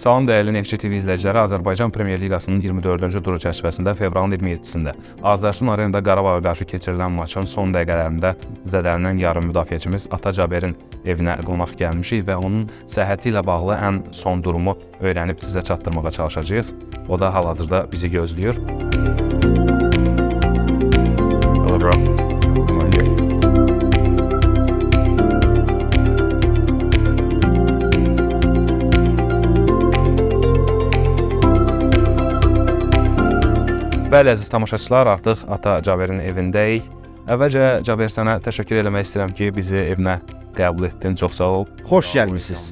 Salam dəyərli Neftçi TV izləyiciləri, Azərbaycan Premyer Liqasının 24-cü turu çərçivəsində fevralın 27-sində Azərsun Arenada Qarabağa qarşı keçirilən maçın son dəqiqələrində zədələnən yarım müdafiəçimiz Ata Caberin evinə qonaq gəlmişik və onun səhhəti ilə bağlı ən son durumu öyrənib sizə çatdırmağa çalışacağıq. O da hal-hazırda bizi gözləyir. Hello bro. Bəli, əziz tamaşaçılar, artıq Ata Caberin evindəyik. Əvvəlcə Caber sənə təşəkkür eləmək istəyirəm ki, bizi evinə qəbul etdin. Çox sağ ol. Xoş gəlmisiniz.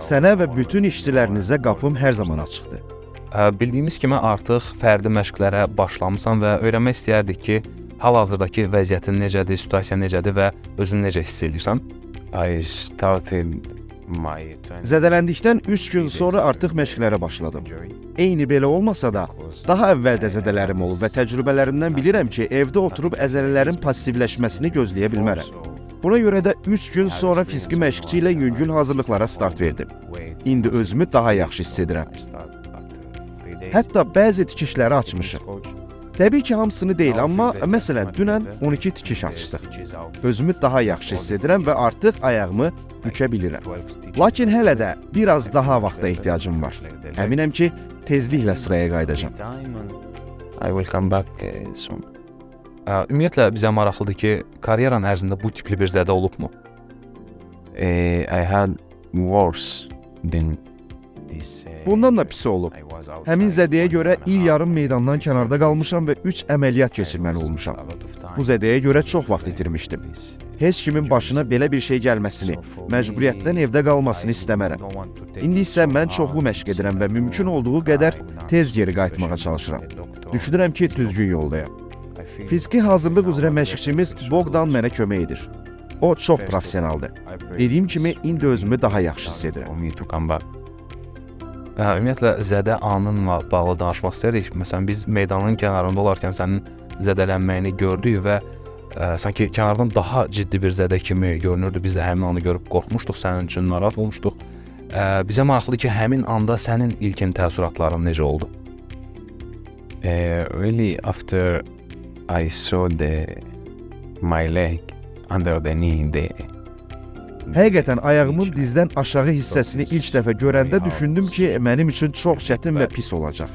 Sənə və bütün işçilərinizə qapım hər zaman açıqdır. Ə, Bildiyimiz kimi artıq fərdi məşqlərə başlamısan və öyrənmək istəyərdik ki, hal-hazırdakı vəziyyətin necədir, situasiya necədir və özünü necə hiss edirsən? I started Zədələndikdən 3 gün sonra artıq məşqlərə başladım. Eyni belə olmasa da, daha əvvəl də zədələrim olub və təcrübələrimdən bilirəm ki, evdə oturub əzələlərin passivləşməsini gözləyə bilmərəm. Buna görə də 3 gün sonra fiziki məşqçi ilə yüngül hazırlıqlara start verdim. İndi özümü daha yaxşı hiss edirəm. Hətta bəzi tikişləri açmışıq. Təbii ki, hamısını deyil, amma məsələn, dünən 12 tikiş açdıq. Özümü daha yaxşı hiss edirəm və artıq ayağımı bükę bilirəm. Lakin hələ də biraz daha vaxta ehtiyacım var. Əminəm ki, tezliklə sıraya qayıdacağam. I will come back uh, soon. Ümumiyyətlə bizə maraqlıdır ki, karyeran ərzində bu tipli bir zədə olubmu? Uh, I had worse than Bundan da pisi olub. Həmin zədəyə görə il yarım meydandan kənarda qalmışam və 3 əməliyyat keçirməli olmuşam. Bu zədəyə görə çox vaxt itirmişdim. Heç kimin başına belə bir şey gəlməsini, məcburiyyətdən evdə qalmasını istəmərəm. İndi isə mən çoxlu məşq edirəm və mümkün olduğu qədər tez geri qayıtmağa çalışıram. Düşünürəm ki, düzgün yoldayam. Fiziki hazırlıq üzrə məşqçimiz Bogdan mənə kömək edir. O çox professionaldır. Dediyim kimi indi özümü daha yaxşı hiss edirəm. Ümumiyyətlə zədə anınla bağlı danışmaq istəyirik. Məsələn, biz meydanın kənarında olarkən sənin zədələnməyini gördük və ə, sanki kənardan daha ciddi bir zədə kimi görünürdü. Biz də həmin anı görüb qorxmuşduq, sənin üçün narahat olmuşduq. Ə, bizə maraqlıdır ki, həmin anda sənin ilkin təəssüratların necə oldu? Uh, really, after I saw the my leg under the knee, the Həqiqətən ayağımın dizdən aşağı hissəsini ilk dəfə görəndə düşündüm ki, mənim üçün çox çətin və pis olacaq.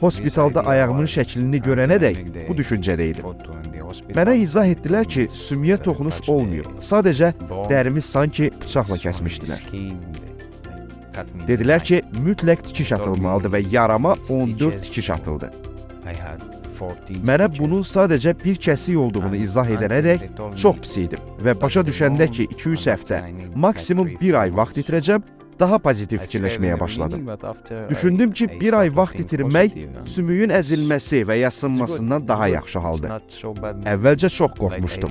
Hospitalda ayağımın şəklini görənədək bu düşüncədə idim. Mənə izah etdilər ki, sümüyə toxunuş olmuyor. Sadəcə dərimi sanki bıçaqla kəsmişdilər. Dedilər ki, mütləq tikiş atılmalıdır və yarama 14 tikiş atıldı. Mənə bunun sadəcə bir kəsik olduğunu izah edənədək çox pis idim və başa düşəndə ki, 2-3 həftə, maksimum 1 ay vaxt itirəcəm, daha pozitiv fikirləşməyə başladım. Düşündüm ki, bir ay vaxt itirmək sümüyün əzilməsi və ya sınmasından daha yaxşı haldır. Əvvəlcə çox qorxmuşdum.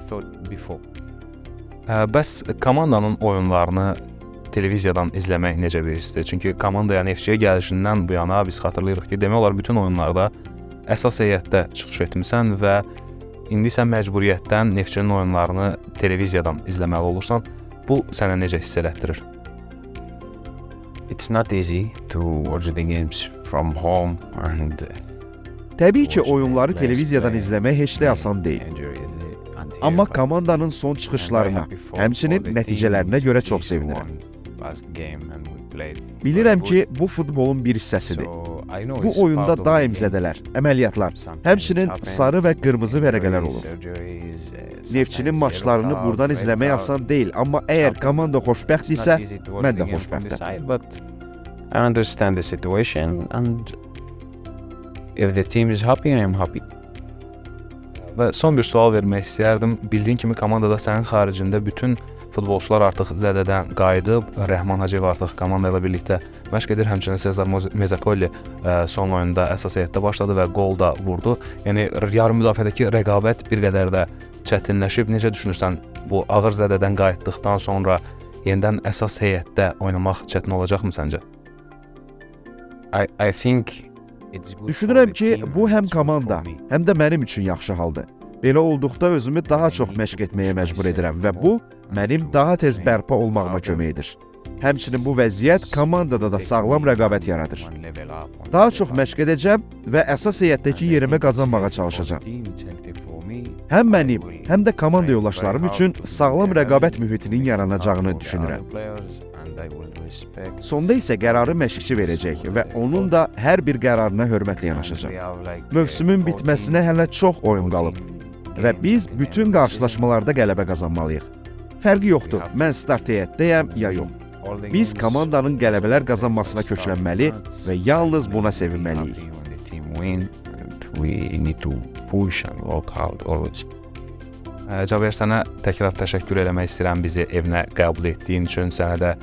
Bəs komandanın oyunlarını televiziyadan izləmək necə bir hissdir? Çünki komandaya Neftçiyə gəlişindən bu yana biz xatırlayırıq ki, demək olar bütün oyunlarda əsas heyətdə çıxış etmisən və indi sən məcburiyyətdən Neftçinin oyunlarını televiziyadan izləməli olursan. Bu sənə necə hiss elətdirir? It's not easy to watch the games from home and Təbii ki, oyunları televiziyadan izləmək heç də asan deyil. Amma komandanın son çıxışlarına, həmçinin nəticələrinə görə çox sevinirəm. Bilirəm ki, bu futbolun bir hissəsidir. Bu oyunda daim zədələr, əməliyyatlar, həmçinin sarı və qırmızı vərəqələr olur. Neftçinin maçlarını buradan izləmək asan deyil, amma əgər komanda xoşbəxtdirsə, mən də xoşbəxtəm. But I understand the situation and if the team is happy, I am happy. Və son bir sual vermək istəyərdim. Bildiyin kimi komandada sənin xaricində bütün futbolçular artıq zədədən qayıdıb. Rəhman Hacıyev artıq komanda ilə birlikdə məşq edir. Həmçinin Sezar Mezakolli ə, son oyunda əsas heyətdə başladı və qol da vurdu. Yəni yarım müdafiədəki rəqabət bir qədər də çətinləşib. Necə düşünürsən bu ağır zədədən qayıtdıqdan sonra yenidən əsas heyətdə oynamaq çətin olacaqmı səncə? I, I think it's good for Düşünürəm ki, bu həm komanda, həm də mənim üçün yaxşı haldır. Belə olduqda özümü daha çox məşq etməyə məcbur edirəm və bu mənim daha tez bərpa olmağıma kömək edir. Həmçinin bu vəziyyət komandada da sağlam rəqabət yaradır. Daha çox məşq edəcəm və əsas heyətdəki yerimi qazanmağa çalışacağam. Həm mənim, həm də komanda yoldaşlarım üçün sağlam rəqabət mühitinin yaranacağını düşünürəm. Sonda isə qərarı məşqçi verəcək və onun da hər bir qərarına hörmətlə yanaşacaq. Mövsümün bitməsinə hələ çox oyun qalıb və biz bütün qarşılaşmalarda qələbə qazanmalıyıq. Fərqi yoxdur. Mən start heyətdəyəm ya yox. Biz komandanın qələbələr qazanmasına köklənməli və yalnız buna sevinməliyik. We need to push and work hard always. Ə, Caver sənə təkrar təşəkkür eləmək istəyirəm bizi evinə qəbul etdiyin üçün. Sənə də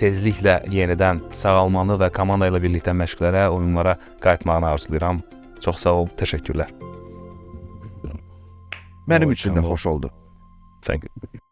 tezliklə yenidən sağalmanı və komanda ilə birlikdə məşqlərə, oyunlara qayıtmağını arzulayıram. Çox sağ ol, təşəkkürlər. Mənim üçün də xoş oldu. Thank you.